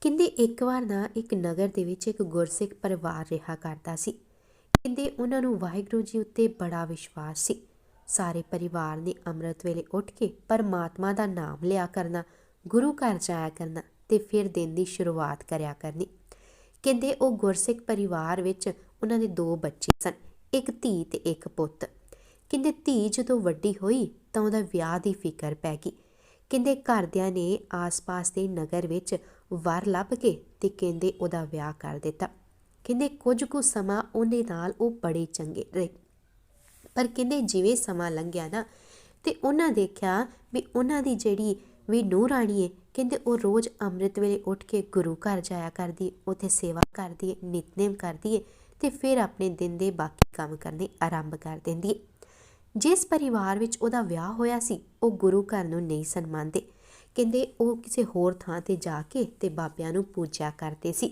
ਕਹਿੰਦੇ ਇੱਕ ਵਾਰ ਨਾ ਇੱਕ ਨਗਰ ਦੇ ਵਿੱਚ ਇੱਕ ਗੁਰਸਿੱਖ ਪਰਿਵਾਰ ਰਿਹਾ ਕਰਦਾ ਸੀ। ਕਹਿੰਦੇ ਉਹਨਾਂ ਨੂੰ ਵਾਹਿਗੁਰੂ ਜੀ ਉੱਤੇ ਬੜਾ ਵਿਸ਼ਵਾਸ ਸੀ। ਸਾਰੇ ਪਰਿਵਾਰ ਨੇ ਅੰਮ੍ਰਿਤ ਵੇਲੇ ਉੱਠ ਕੇ ਪਰਮਾਤਮਾ ਦਾ ਨਾਮ ਲਿਆ ਕਰਨਾ, ਗੁਰੂ ਘਰ ਜਾਇਆ ਕਰਨਾ ਤੇ ਫਿਰ ਦਿਨ ਦੀ ਸ਼ੁਰੂਆਤ ਕਰਿਆ ਕਰਨੀ। ਕਹਿੰਦੇ ਉਹ ਗੁਰਸਿੱਖ ਪਰਿਵਾਰ ਵਿੱਚ ਉਹਨਾਂ ਦੇ ਦੋ ਬੱਚੇ ਸਨ, ਇੱਕ ਧੀ ਤੇ ਇੱਕ ਪੁੱਤ। ਕਹਿੰਦੇ ਧੀ ਜਦੋਂ ਵੱਡੀ ਹੋਈ ਤਾਂ ਉਹਦਾ ਵਿਆਹ ਦੀ ਫਿਕਰ ਪੈ ਗਈ। ਕਹਿੰਦੇ ਘਰਦਿਆਂ ਨੇ ਆਸ-ਪਾਸ ਦੇ ਨਗਰ ਵਿੱਚ ਵਾਰ ਲੱਭ ਕੇ ਤੇ ਕਹਿੰਦੇ ਉਹਦਾ ਵਿਆਹ ਕਰ ਦਿੱਤਾ। ਕਹਿੰਦੇ ਕੁਝ ਕੁ ਸਮਾਂ ਉਹਦੇ ਨਾਲ ਉਹ ਬੜੇ ਚੰਗੇ ਰਹੇ। ਪਰ ਕਹਿੰਦੇ ਜਿਵੇਂ ਸਮਾਂ ਲੰਘਿਆ ਨਾ ਤੇ ਉਹਨਾਂ ਦੇਖਿਆ ਵੀ ਉਹਨਾਂ ਦੀ ਜਿਹੜੀ ਵੀ ਨੂੰਹ ਰਾਣੀ ਹੈ ਕਹਿੰਦੇ ਉਹ ਰੋਜ਼ ਅੰਮ੍ਰਿਤ ਵੇਲੇ ਉੱਠ ਕੇ ਗੁਰੂ ਘਰ ਜਾਇਆ ਕਰਦੀ ਉੱਥੇ ਸੇਵਾ ਕਰਦੀ ਹੈ ਨਿਤਨੇਮ ਕਰਦੀ ਹੈ ਤੇ ਫਿਰ ਆਪਣੇ ਦਿਨ ਦੇ ਬਾਕੀ ਕੰਮ ਕਰਨੇ ਆਰੰਭ ਕਰ ਦਿੰਦੀ ਹੈ ਜਿਸ ਪਰਿਵਾਰ ਵਿੱਚ ਉਹਦਾ ਵਿਆਹ ਹੋਇਆ ਸੀ, ਉਹ ਗੁਰੂ ਘਰ ਨੂੰ ਨਹੀਂ ਸਨ ਕਹਿੰਦੇ ਉਹ ਕਿਸੇ ਹੋਰ ਥਾਂ ਤੇ ਜਾ ਕੇ ਤੇ ਬਾਬਿਆਂ ਨੂੰ ਪੂਜਿਆ ਕਰਦੇ ਸੀ।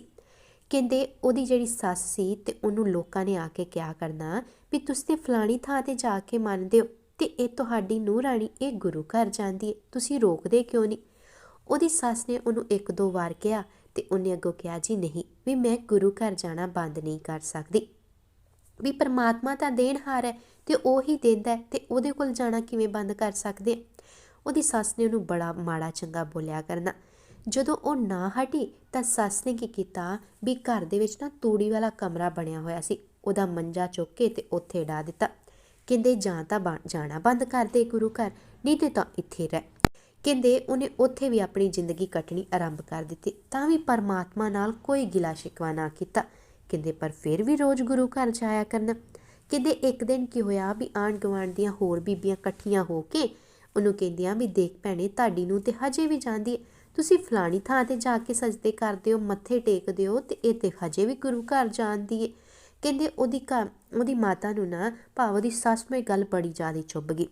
ਕਹਿੰਦੇ ਉਹਦੀ ਜਿਹੜੀ ਸੱਸ ਸੀ ਤੇ ਉਹਨੂੰ ਲੋਕਾਂ ਨੇ ਆ ਕੇ ਕਿਹਾ ਕਰਨਾ ਵੀ ਤੁਸੀਂ ਤੇ ਫਲਾਣੀ ਥਾਂ ਤੇ ਜਾ ਕੇ ਮੰਨਦੇ ਹੋ ਤੇ ਇਹ ਤੁਹਾਡੀ ਨੂੰਹ ਰਾਣੀ ਇਹ ਗੁਰੂ ਘਰ ਜਾਂਦੀ ਹੈ, ਤੁਸੀਂ ਰੋਕਦੇ ਕਿਉਂ ਨਹੀਂ? ਉਹਦੀ ਸੱਸ ਨੇ ਉਹਨੂੰ ਇੱਕ ਦੋ ਵਾਰ ਕਿਹਾ ਤੇ ਉਹਨੇ ਅੱਗੋਂ ਕਿਹਾ, ਜੀ ਨਹੀਂ, ਵੀ ਮੈਂ ਗੁਰੂ ਘਰ ਜਾਣਾ ਬੰਦ ਨਹੀਂ ਕਰ ਸਕਦੀ। ਵੀ ਪਰਮਾਤਮਾ ਤਾਂ ਦੇਣਹਾਰ ਹੈ ਤੇ ਉਹ ਹੀ ਦਿੰਦਾ ਹੈ ਤੇ ਉਹਦੇ ਕੋਲ ਜਾਣਾ ਕਿਵੇਂ ਬੰਦ ਕਰ ਸਕਦੇ ਹਾਂ? ਉਹਦੀ ਸੱਸ ਨੇ ਉਹਨੂੰ ਬੜਾ ਮਾੜਾ ਚੰਗਾ ਬੋਲਿਆ ਕਰਨਾ। ਜਦੋਂ ਉਹ ਨਾ ਹਟੀ ਤਾਂ ਸੱਸ ਨੇ ਕੀ ਕੀਤਾ ਵੀ ਘਰ ਦੇ ਵਿੱਚ ਨਾ ਤੂੜੀ ਵਾਲਾ ਕਮਰਾ ਬਣਿਆ ਹੋਇਆ ਸੀ, ਉਹਦਾ ਮੰਜਾ ਚੁੱਕ ਕੇ ਤੇ ਉੱਥੇ ਡਾ ਦਿੱਤਾ। ਕਹਿੰਦੇ, ਜਾਂ ਤਾਂ ਬਣ- ਜਾਣਾ ਬੰਦ ਕਰ ਦੇ ਗੁਰੂ ਘਰ, ਨਹੀਂ ਤੇ ਤਾਂ ਇੱਥੇ ਰਹਿ। ਕਹਿੰਦੇ, ਉਹਨੇ ਉੱਥੇ ਵੀ ਆਪਣੀ ਜ਼ਿੰਦਗੀ ਕੱਟਣੀ ਆਰੰਭ ਕਰ ਦਿੱਤੀ, ਤਾਂ ਵੀ ਪਰਮਾਤਮਾ ਨਾਲ ਕੋਈ ਗਿਲਾ ਸ਼ਿਕਵਾ ਨਾ ਕੀਤਾ। ਕਹਿੰਦੇ, ਪਰ ਫਿਰ ਵੀ ਰੋਜ਼ ਗੁਰੂ ਘਰ ਜਾਇਆ ਕਰਨਾ। ਕਹਿੰਦੇ, ਇੱਕ ਦਿਨ ਕੀ ਹੋਇਆ ਵੀ ਆਂਢ ਗੁਆਂਢ ਦੀਆਂ ਹੋਰ ਬੀਬੀਆਂ ਇਕੱਠੀਆਂ ਹੋ ਕੇ ਉਹਨੂੰ ਕਹਿੰਦੀਆਂ ਵੀ ਦੇਖ ਭੈਣੇ, ਤੁਹਾਡੀ ਨੂੰ ਤੇ ਹਜੇ ਵੀ ਜਾਂਦੀ ਹੈ। ਤੁਸੀਂ ਫਲਾਣੀ ਥਾਂ ਤੇ ਜਾ ਕੇ ਸਜਦੇ ਕਰਦੇ ਹੋ, ਮੱਥੇ ਟੇਕਦੇ ਹੋ ਤੇ ਇਹ ਤੇ ਹਜੇ ਵੀ ਗੁਰੂ ਘਰ ਜਾਂਦੀ ਹੈ। ਕਹਿੰਦੇ ਉਹਦੀ ਘਰ, ਉਹਦੀ ਮਾਤਾ ਨੂੰ ਨਾ ਭਾਵ ਉਹਦੀ ਸੱਸ ਨੂੰ ਇਹ ਗੱਲ ਬੜੀ ਜ਼ਿਆਦਾ ਚੁੱਭ ਗਈ।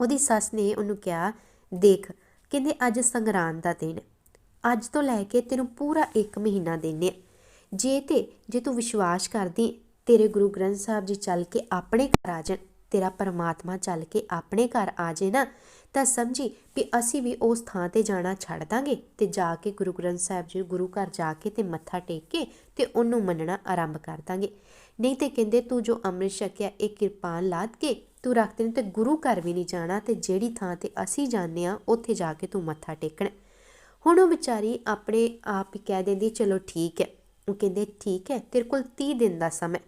ਉਹਦੀ ਸੱਸ ਨੇ ਉਹਨੂੰ ਕਿਹਾ, ਦੇਖ, ਕਹਿੰਦੇ ਅੱਜ ਸੰਗਰਾਂਦ ਦਾ ਦਿਨ ਅੱਜ ਤੋਂ ਲੈ ਕੇ ਤੈਨੂੰ ਪੂਰਾ 1 ਮਹੀਨਾ ਦਿੰਨੇ ਆ। ਜੇ ਤੇ, ਜੇ ਤੂੰ ਵਿਸ਼ਵਾਸ ਕਰਦੀ, ਤੇਰੇ ਗੁਰੂ ਗ੍ਰੰਥ ਸਾਹਿਬ ਜੀ ਚੱਲ ਕੇ ਆਪਣੇ ਘਰ ਆ ਜਾਣ। ਤੇਰਾ ਪਰਮਾਤਮਾ ਚੱਲ ਕੇ ਆਪਣੇ ਘਰ ਆ ਜੇ ਨਾ, ਤਾਂ ਸਮਝੀ ਵੀ ਅਸੀਂ ਵੀ ਉਸ ਥਾਂ ਤੇ ਜਾਣਾ ਛੱਡ ਦਾਂਗੇ ਤੇ ਜਾ ਕੇ ਗੁਰੂ ਗ੍ਰੰਥ ਸਾਹਿਬ ਜੀ, ਗੁਰੂ ਘਰ ਜਾ ਕੇ ਤੇ ਮੱਥਾ ਟੇਕ ਕੇ ਤੇ ਉਹਨੂੰ ਮੰਨਣਾ ਆਰੰਭ ਕਰ ਦਾਂਗੇ। ਨਹੀਂ ਤੇ ਕਹਿੰਦੇ ਤੂੰ ਜੋ ਅੰਮ੍ਰਿਤ ਛਕਿਆ, ਇਹ ਕਿਰਪਾਨ ਲਾਦ ਕੇ ਤੂੰ ਰੱਖਦੇ ਨੇ ਤੇ ਗੁਰੂ ਘਰ ਵੀ ਨਹੀਂ ਜਾਣਾ ਤੇ ਜਿਹੜੀ ਥਾਂ ਤੇ ਅਸੀਂ ਜਾਂਦੇ ਆ ਉੱਥੇ ਜਾ ਕੇ ਤੂੰ ਮੱਥਾ ਟੇਕਣਾ। ਹੁਣ ਉਹ ਵਿਚਾਰੀ ਆਪਣੇ ਆਪ ਹੀ ਕਹਿ ਦਿੰਦੀ, ਚਲੋ ਠੀਕ ਹੈ। ਉਹ ਕਹਿੰਦੇ, ਠੀਕ ਹੈ, ਤੇਰੇ ਕੋਲ 30 ਦਿਨ ਦਾ ਸਮਾਂ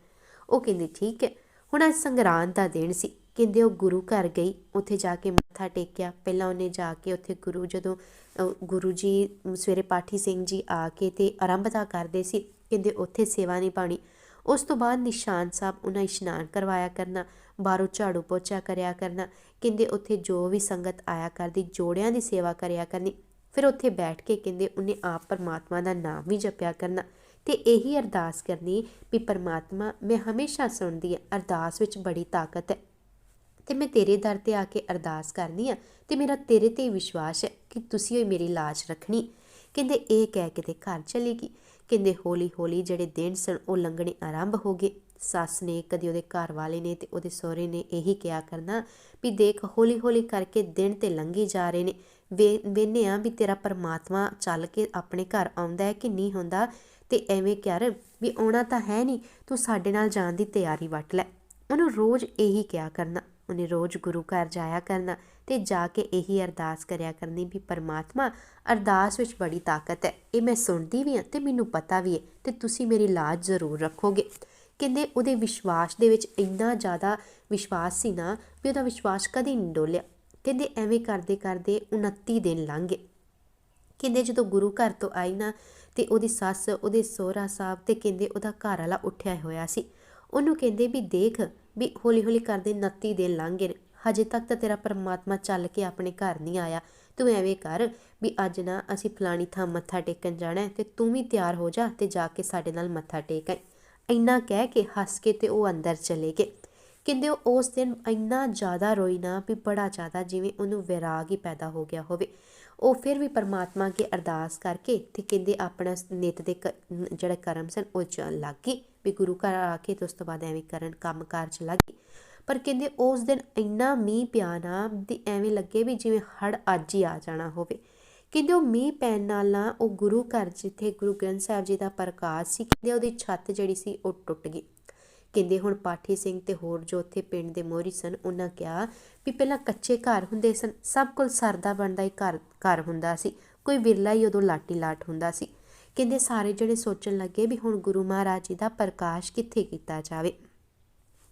ਉਹ ਕਹਿੰਦੀ, ਠੀਕ ਹੈ। ਹੁਣ ਅੱਜ ਸੰਗਰਾਂਦ ਦਾ ਦਿਨ ਸੀ। ਕਹਿੰਦੇ ਉਹ ਗੁਰੂ ਘਰ ਗਈ, ਉੱਥੇ ਜਾ ਕੇ ਮੱਥਾ ਟੇਕਿਆ। ਪਹਿਲਾਂ ਉਹਨੇ ਜਾ ਕੇ ਉੱਥੇ ਗੁਰੂ, ਜਦੋਂ ਗੁਰੂ ਜੀ, ਸਵੇਰੇ ਪਾਠੀ ਸਿੰਘ ਜੀ ਆ ਕੇ ਤੇ ਆਰੰਭਤਾ ਕਰਦੇ ਸੀ, ਕਹਿੰਦੇ ਉੱਥੇ ਸੇਵਾ ਨਹੀਂ ਪਾਣੀ ਉਸ ਤੋਂ ਬਾਅਦ ਨਿਸ਼ਾਨ ਸਾਹਿਬ ਉਹਨਾਂ ਇਸ਼ਨਾਨ ਕਰਵਾਇਆ ਕਰਨਾ, ਬਾਹਰੋਂ ਝਾੜੂ ਪੋਚਾ ਕਰਿਆ ਕਰਨਾ। ਕਹਿੰਦੇ ਉੱਥੇ ਜੋ ਵੀ ਸੰਗਤ ਆਇਆ ਕਰਦੀ, ਜੋੜਿਆਂ ਦੀ ਸੇਵਾ ਕਰਿਆ ਕਰਨੀ। ਫਿਰ ਉੱਥੇ ਬੈਠ ਕੇ ਕਹਿੰਦੇ ਉਹਨੇ ਆਪ ਪਰਮਾਤਮਾ ਦਾ ਨਾਮ ਵੀ ਜਪਿਆ ਕਰਨਾ। ਤੇ ਇਹੀ ਅਰਦਾਸ ਕਰਨੀ ਵੀ ਪਰਮਾਤਮਾ ਮੈਂ ਹਮੇਸ਼ਾ ਸੁਣਦੀ ਹਾਂ, ਅਰਦਾਸ ਵਿੱਚ ਬੜੀ ਤਾਕਤ ਹੈ। ਤੇ ਮੈਂ ਤੇਰੇ ਦਰ ਤੇ ਆ ਕੇ ਅਰਦਾਸ ਕਰਨੀ ਆ ਤੇ ਮੇਰਾ ਤੇਰੇ ਤੇ ਹੀ ਵਿਸ਼ਵਾਸ ਹੈ ਕਿ ਤੁਸੀਂ ਹੀ ਮੇਰੀ ਲਾਜ ਰੱਖਣੀ। ਕਹਿੰਦੇ ਇਹ ਕਹਿ ਕੇ ਤੇ ਘਰ ਚਲੀ ਗਈ। ਕਹਿੰਦੇ ਹੌਲੀ ਹੌਲੀ ਜਿਹੜੇ ਦਿਨ ਸਨ ਉਹ ਲੰਘਣੇ ਆਰੰਭ ਹੋ ਗਏ। ਸੱਸ ਨੇ, ਕਦੀ ਉਹਦੇ ਘਰ ਵਾਲੇ ਨੇ ਤੇ ਉਹਦੇ ਸਹੁਰੇ ਨੇ ਇਹੀ ਕਿਹਾ ਕਰਨਾ ਵੀ ਦੇਖ ਹੌਲੀ ਹੌਲੀ ਕਰਕੇ ਦਿਨ ਤੇ ਲੰਘੀ ਜਾ ਰਹੇ ਨੇ। ਵੇ, ਵੇਨੇ ਆ ਵੀ ਤੇਰਾ ਪਰਮਾਤਮਾ ਚੱਲ ਕੇ ਆਪਣੇ ਘਰ ਆਉਂਦਾ ਹੈ ਕਿ ਨਹੀਂ ਹੁੰਦਾ ਤੇ ਐਵੇਂ ਕਰ ਵੀ ਆਉਣਾ ਤਾਂ ਹੈ ਨਹੀਂ, ਤੂੰ ਸਾਡੇ ਨਾਲ ਜਾਣ ਦੀ ਤਿਆਰੀ ਵੱਟ ਲੈ। ਉਹਨੂੰ ਰੋਜ਼ ਇਹੀ ਕਿਹਾ ਕਰਨਾ, ਉਹਨੇ ਰੋਜ਼ ਗੁਰੂ ਘਰ ਜਾਇਆ ਕਰਨਾ ਤੇ ਜਾ ਕੇ ਇਹੀ ਅਰਦਾਸ ਕਰਿਆ ਕਰਨੀ ਵੀ ਪਰਮਾਤਮਾ, ਅਰਦਾਸ ਵਿੱਚ ਬੜੀ ਤਾਕਤ ਹੈ। ਇਹ ਮੈਂ ਸੁਣਦੀ ਵੀ ਹਾਂ ਤੇ ਮੈਨੂੰ ਪਤਾ ਵੀ ਹੈ ਤੇ ਤੁਸੀਂ ਮੇਰੀ ਲਾਜ ਜ਼ਰੂਰ ਰੱਖੋਗੇ। ਕਹਿੰਦੇ ਉਹਦੇ ਵਿਸ਼ਵਾਸ ਦੇ ਵਿੱਚ ਇੰਨਾ ਜ਼ਿਆਦਾ ਵਿਸ਼ਵਾਸ ਸੀ ਨਾ ਵੀ ਉਹਦਾ ਵਿਸ਼ਵਾਸ ਕਦੇ ਨਹੀਂ ਡੋਲਿਆ। ਕਹਿੰਦੇ ਐਵੇਂ ਕਰਦੇ ਕਰਦੇ 29 ਦਿਨ ਲੰਘ ਗਏ। ਕਹਿੰਦੇ ਜਦੋਂ ਗੁਰੂ ਘਰ ਤੋਂ ਆਈ ਨਾ ਤੇ ਉਹਦੀ ਸੱਸ ਉਹਦੇ ਸਹੁਰਾ ਸਾਹਿਬ ਤੇ ਕਹਿੰਦੇ ਉਹਦਾ ਘਰ ਵਾਲਾ ਉੱਠਿਆ ਹੋਇਆ ਸੀ। ਉਹਨੂੰ ਕਹਿੰਦੇ ਵੀ ਦੇਖ ਵੀ ਹੌਲੀ ਹੌਲੀ ਕਰਦੇ 29 ਦਿਨ ਲੰਘ ਗਏ ਨੇ, ਹਜੇ ਤੱਕ ਤਾਂ ਤੇਰਾ ਪਰਮਾਤਮਾ ਚੱਲ ਕੇ ਆਪਣੇ ਘਰ ਨਹੀਂ ਆਇਆ। ਤੂੰ ਐਵੇਂ ਕਰ ਵੀ ਅੱਜ ਨਾ ਅਸੀਂ ਫਲਾਣੀ ਥਾਂ ਮੱਥਾ ਟੇਕਣ ਜਾਣਾ ਹੈ ਤੇ ਤੂੰ ਵੀ ਤਿਆਰ ਹੋ ਜਾ ਤੇ ਜਾ ਕੇ ਸਾਡੇ ਨਾਲ ਮੱਥਾ ਟੇਕ ਆਈ। ਇੰਨਾ ਕਹਿ ਕੇ ਹੱਸ ਕੇ ਤੇ ਉਹ ਅੰਦਰ ਚਲੇ ਗਏ। ਕਹਿੰਦੇ ਉਹ ਉਸ ਦਿਨ ਇੰਨਾ ਜ਼ਿਆਦਾ ਰੋਈ ਨਾ ਵੀ ਬੜਾ ਜ਼ਿਆਦਾ ਜਿਵੇਂ ਉਹਨੂੰ ਵਿਰਾਗ ਹੀ ਪੈਦਾ ਹੋ ਗਿਆ ਹੋਵੇ। ਉਹ ਫਿਰ ਵੀ ਪਰਮਾਤਮਾ ਅੱਗੇ ਅਰਦਾਸ ਕਰਕੇ ਤੇ ਕਹਿੰਦੇ ਆਪਣਾ ਨਿਤ ਦੇ ਕ- ਜਿਹੜਾ ਕਰਮ ਸਨ, ਉਹ ਚ ਲੱਗ ਗਈ। ਵੀ ਗੁਰੂ ਘਰ ਆ ਕੇ ਤੇ ਉਸ ਤੋਂ ਬਾਅਦ ਐਵੇਂ ਕਰਨ, ਕੰਮ ਕਾਰ ਚ ਗਈ ਪਰ ਕਹਿੰਦੇ ਉਸ ਦਿਨ ਇੰਨਾ ਮੀਂਹ ਪਿਆ ਨਾ ਵੀ ਐਵੇਂ ਲੱਗੇ ਵੀ ਜਿਵੇਂ ਹੜ ਅੱਜ ਹੀ ਆ ਜਾਣਾ ਹੋਵੇ। ਕਹਿੰਦੇ ਉਹ ਮੀਂਹ ਪੈਣ ਨਾਲ ਨਾ ਉਹ ਗੁਰੂ ਘਰ ਜਿੱਥੇ ਗੁਰੂ ਗ੍ਰੰਥ ਸਾਹਿਬ ਜੀ ਦਾ ਪ੍ਰਕਾਸ਼ ਸੀ, ਕਹਿੰਦੇ ਉਹਦੀ ਛੱਤ ਜਿਹੜੀ ਸੀ ਉਹ ਟੁੱਟ ਗਈ। ਕਹਿੰਦੇ ਹੁਣ ਪਾਠੀ ਸਿੰਘ ਤੇ ਹੋਰ ਜੋ ਉੱਥੇ ਪਿੰਡ ਦੇ ਮੋਹਰੀ ਸਨ, ਉਹਨਾਂ ਕਿਹਾ ਵੀ ਪਹਿਲਾਂ ਕੱਚੇ ਘਰ ਹੁੰਦੇ ਸਨ, ਸਭ ਕੋਲ ਸਰਦਾ ਬਣਦਾ ਹੀ ਘਰ ਘਰ ਹੁੰਦਾ ਸੀ, ਕੋਈ ਵਿਰਲਾ ਹੀ ਉਦੋਂ ਲਾਟੀ ਲਾਟ ਹੁੰਦਾ ਸੀ। ਕਹਿੰਦੇ ਸਾਰੇ ਜਿਹੜੇ ਸੋਚਣ ਲੱਗੇ ਵੀ ਹੁਣ ਗੁਰੂ ਮਹਾਰਾਜ ਜੀ ਦਾ ਪ੍ਰਕਾਸ਼ ਕਿੱਥੇ ਕੀਤਾ ਜਾਵੇ।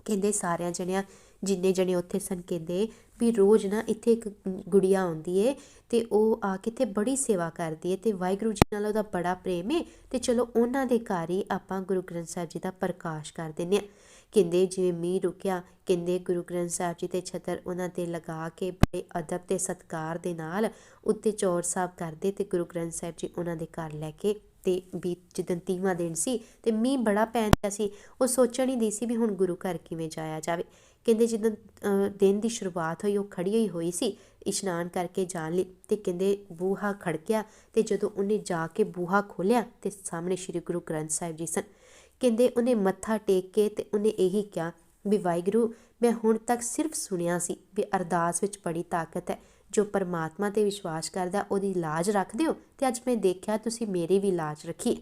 ਕਹਿੰਦੇ ਸਾਰਿਆਂ ਜਣਿਆਂ, ਜਿੰਨੇ ਜਣੇ ਉੱਥੇ ਸਨ ਕਹਿੰਦੇ ਵੀ ਰੋਜ਼ ਨਾ ਇੱਥੇ ਇੱਕ ਗੁੜੀਆ ਆਉਂਦੀ ਏ ਤੇ ਉਹ ਆ ਕੇ ਇੱਥੇ ਬੜੀ ਸੇਵਾ ਕਰਦੀ ਏ ਤੇ ਵਾਹਿਗੁਰੂ ਜੀ ਨਾਲ ਉਹਦਾ ਬੜਾ ਪ੍ਰੇਮ ਏ ਤੇ ਚਲੋ ਉਹਨਾਂ ਦੇ ਘਰ ਹੀ ਆਪਾਂ ਗੁਰੂ ਗ੍ਰੰਥ ਸਾਹਿਬ ਜੀ ਦਾ ਪ੍ਰਕਾਸ਼ ਕਰ ਦਿੰਨੇ ਆ ਕਹਿੰਦੇ ਜਿਵੇਂ ਮੀਂਹ ਰੁਕਿਆ, ਕਹਿੰਦੇ ਗੁਰੂ ਗ੍ਰੰਥ ਸਾਹਿਬ ਜੀ ਤੇ ਛਤਰ ਉਹਨਾਂ ਤੇ ਲਗਾ ਕੇ ਬੜੇ ਅਦਬ ਤੇ ਸਤਕਾਰ ਦੇ ਨਾਲ ਉੱਤੇ ਚੌਰ ਸਾਹਿਬ ਕਰਦੇ ਤੇ ਗੁਰੂ ਗ੍ਰੰਥ ਸਾਹਿਬ ਜੀ ਉਹਨਾਂ ਦੇ ਘਰ ਲੈ ਕੇ ਤੇ ਵੀ ਜਿੱਦਣ ਤੀਵਾਂ ਦਿਨ ਸੀ ਤੇ ਮੀਂਹ ਬੜਾ ਪੈਂਦਾ ਸੀ, ਉਹ ਸੋਚਣ ਹੀ ਦੀ ਸੀ ਵੀ ਹੁਣ ਗੁਰੂ ਘਰ ਕਿਵੇਂ ਜਾਇਆ ਜਾਵੇ। ਕਹਿੰਦੇ ਜਦੋਂ ਦਿਨ ਦੀ ਸ਼ੁਰੂਆਤ ਹੋਈ, ਉਹ ਖੜੀ ਹੋਈ ਹੋਈ ਸੀ, ਇਸ਼ਨਾਨ ਕਰਕੇ ਜਾਣ ਲਈ ਤੇ ਕਹਿੰਦੇ ਬੂਹਾ ਖੜਕਿਆ ਤੇ ਜਦੋਂ ਉਹਨੇ ਜਾ ਕੇ ਬੂਹਾ ਖੋਲਿਆ ਤੇ ਸਾਹਮਣੇ ਸ੍ਰੀ ਗੁਰੂ ਗ੍ਰੰਥ ਸਾਹਿਬ ਜੀ ਸਨ। ਕਹਿੰਦੇ ਉਹਨੇ ਮੱਥਾ ਟੇਕ ਕੇ ਤੇ ਉਹਨੇ ਇਹੀ ਕਿਹਾ ਵੀ ਵਾਹਿਗੁਰੂ, ਮੈਂ ਹੁਣ ਤੱਕ ਸਿਰਫ ਸੁਣਿਆ ਸੀ ਵੀ ਅਰਦਾਸ ਵਿੱਚ ਬੜੀ ਤਾਕਤ ਹੈ। ਜੋ ਪਰਮਾਤਮਾ ਤੇ ਵਿਸ਼ਵਾਸ ਕਰਦਾ, ਉਹਦੀ ਲਾਜ ਰੱਖਦੇ ਹੋ ਤੇ ਅੱਜ ਮੈਂ ਦੇਖਿਆ ਤੁਸੀਂ ਮੇਰੀ ਵੀ ਲਾਜ ਰੱਖੀ।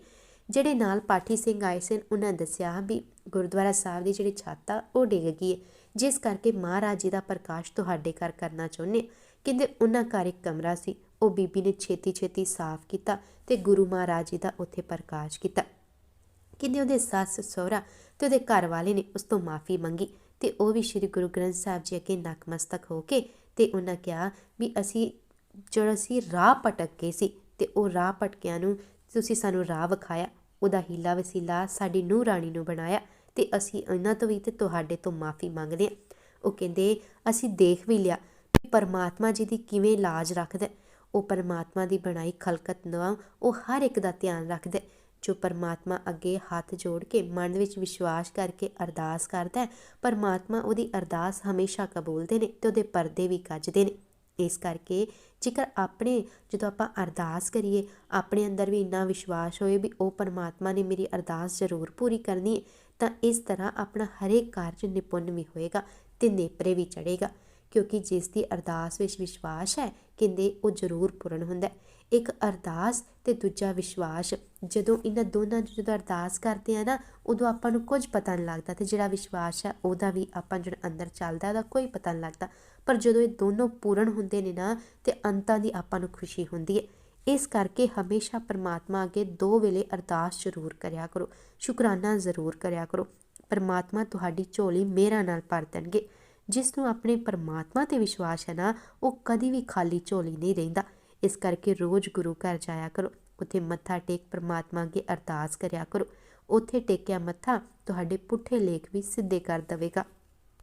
ਜਿਹੜੇ ਨਾਲ ਪਾਠੀ ਸਿੰਘ ਆਏ ਸਨ, ਉਹਨਾਂ ਦੱਸਿਆ ਵੀ ਗੁਰਦੁਆਰਾ ਸਾਹਿਬ ਦੀ ਜਿਹੜੀ ਛੱਤ ਆ, ਉਹ ਡਿੱਗ ਗਈ ਹੈ ਜਿਸ ਕਰਕੇ ਮਹਾਰਾਜ ਜੀ ਦਾ ਪ੍ਰਕਾਸ਼ ਤੁਹਾਡੇ ਘਰ ਕਰਨਾ ਚਾਹੁੰਦੇ ਹਾਂ। ਕਹਿੰਦੇ ਉਹਨਾਂ ਘਰ ਇੱਕ ਕਮਰਾ ਸੀ, ਉਹ ਬੀਬੀ ਨੇ ਛੇਤੀ ਛੇਤੀ ਸਾਫ਼ ਕੀਤਾ ਤੇ ਗੁਰੂ ਮਹਾਰਾਜ ਜੀ ਦਾ ਉੱਥੇ ਪ੍ਰਕਾਸ਼ ਕੀਤਾ। ਕਹਿੰਦੇ ਉਹਦੇ ਸੱਸ ਸਹੁਰਾ ਤੇ ਉਹਦੇ ਘਰ ਵਾਲੇ ਨੇ ਉਸ ਤੋਂ ਮਾਫੀ ਮੰਗੀ ਤੇ ਉਹ ਵੀ ਸ੍ਰੀ ਗੁਰੂ ਗ੍ਰੰਥ ਸਾਹਿਬ ਜੀ ਅੱਗੇ ਨਕਮਸਤਕ ਹੋ ਕੇ ਅਤੇ ਉਹਨਾਂ ਕਿਹਾ ਵੀ ਅਸੀਂ ਜਿਹੜਾ ਅਸੀਂ ਰਾਹ ਭਟਕ ਗਏ ਸੀ ਅਤੇ ਉਹ ਰਾਹ ਭਟਕਿਆਂ ਨੂੰ ਤੁਸੀਂ ਸਾਨੂੰ ਰਾਹ ਵਿਖਾਇਆ, ਉਹਦਾ ਹੀਲਾ ਵਸੀਲਾ ਸਾਡੀ ਨੂੰਹ ਰਾਣੀ ਨੂੰ ਬਣਾਇਆ ਤੇ ਅਸੀਂ ਇਹਨਾਂ ਤੋਂ ਵੀ ਤੇ ਤੁਹਾਡੇ ਤੋਂ ਮਾਫੀ ਮੰਗਦੇ ਹਾਂ। ਉਹ ਕਹਿੰਦੇ, ਅਸੀਂ ਦੇਖ ਵੀ ਲਿਆ ਵੀ ਪਰਮਾਤਮਾ ਜੀ ਦੀ ਕਿਵੇਂ ਲਾਜ ਰੱਖਦਾ ਉਹ ਪਰਮਾਤਮਾ ਦੀ ਬਣਾਈ ਖਲਕਤ ਨੂੰ ਉਹ ਹਰ ਇੱਕ ਦਾ ਧਿਆਨ ਰੱਖਦਾ ਜੋ ਪਰਮਾਤਮਾ ਅੱਗੇ ਹੱਥ ਜੋੜ ਕੇ ਮਨ ਵਿੱਚ ਵਿਸ਼ਵਾਸ ਕਰਕੇ ਅਰਦਾਸ ਕਰਦਾ ਹੈ, ਪਰਮਾਤਮਾ ਉਹਦੀ ਅਰਦਾਸ ਹਮੇਸ਼ਾ ਕਬੂਲਦੇ ਨੇ ਤੇ ਉਹਦੇ ਪਰਦੇ ਵੀ ਕੱਜਦੇ ਨੇ। ਇਸ ਕਰਕੇ ਜੇਕਰ ਆਪਣੇ ਜਦੋਂ ਆਪਾਂ ਅਰਦਾਸ ਕਰੀਏ, ਆਪਣੇ ਅੰਦਰ ਵੀ ਇੰਨਾ ਵਿਸ਼ਵਾਸ ਹੋਏ ਵੀ ਉਹ ਪਰਮਾਤਮਾ ਨੇ ਮੇਰੀ ਅਰਦਾਸ ਜ਼ਰੂਰ ਪੂਰੀ ਕਰਨੀ ਹੈ, ਤਾਂ ਇਸ ਤਰ੍ਹਾਂ ਆਪਣਾ ਹਰੇਕ ਕਾਰਜ ਨਿਪੁੰਨ ਵੀ ਹੋਏਗਾ ਤੇ ਨੇਪਰੇ ਵੀ ਚੜੇਗਾ ਕਿਉਂਕਿ ਜਿਸ ਦੀ ਅਰਦਾਸ ਵਿੱਚ ਵਿਸ਼ਵਾਸ ਹੈ, ਕਹਿੰਦੇ ਉਹ ਜ਼ਰੂਰ ਪੂਰਨ ਹੁੰਦਾ ਹੈ। ਇੱਕ ਅਰਦਾਸ ਤੇ ਦੂਜਾ ਵਿਸ਼ਵਾਸ। ਜਦੋਂ ਇਹਨਾਂ ਦੋਨਾਂ ਦੀ ਜਦੋਂ ਅਰਦਾਸ ਕਰਦੇ ਆ ਨਾ, ਉਦੋਂ ਆਪਾਂ ਨੂੰ ਕੁਝ ਪਤਾ ਨਹੀਂ ਲੱਗਦਾ ਤੇ ਜਿਹੜਾ ਵਿਸ਼ਵਾਸ ਹੈ ਉਹਦਾ ਵੀ ਆਪਾਂ ਜਿਹੜਾ ਅੰਦਰ ਚੱਲਦਾ, ਉਹਦਾ ਕੋਈ ਪਤਾ ਨਹੀਂ ਲੱਗਦਾ। ਪਰ ਜਦੋਂ ਇਹ ਦੋਨੋਂ ਪੂਰਨ ਹੁੰਦੇ ਨੇ ਨਾ, ਤੇ ਅੰਤਾਂ ਦੀ ਆਪਾਂ ਨੂੰ ਖੁਸ਼ੀ ਹੁੰਦੀ ਹੈ। ਇਸ ਕਰਕੇ ਹਮੇਸ਼ਾ ਪਰਮਾਤਮਾ ਅੱਗੇ ਦੋ ਵੇਲੇ ਅਰਦਾਸ ਜ਼ਰੂਰ ਕਰਿਆ ਕਰੋ। ਸ਼ੁਕਰਾਨਾ ਜ਼ਰੂਰ ਕਰਿਆ ਕਰੋ। ਪਰਮਾਤਮਾ ਤੁਹਾਡੀ ਝੋਲੀ ਮੇਰਾ ਨਾਲ ਭਰ ਦੇਣਗੇ। ਜਿਸ ਨੂੰ ਆਪਣੇ ਪਰਮਾਤਮਾ ਤੇ ਵਿਸ਼ਵਾਸ ਹੈ ਨਾ, ਉਹ ਕਦੀ ਵੀ ਖਾਲੀ ਝੋਲੀ ਨਹੀਂ ਰਹਿੰਦਾ। ਇਸ ਕਰਕੇ ਰੋਜ਼ ਗੁਰੂ ਘਰ ਜਾਇਆ ਕਰੋ। ਉੱਥੇ ਮੱਥਾ ਟੇਕ ਪਰਮਾਤਮਾ ਅੱਗੇ ਅਰਦਾਸ ਕਰਿਆ ਕਰੋ। ਉੱਥੇ ਟੇਕਿਆ ਮੱਥਾ ਤੁਹਾਡੇ ਪੁੱਠੇ ਲੇਖ ਵੀ ਸਿੱਧੇ ਕਰ ਦੇਵੇਗਾ।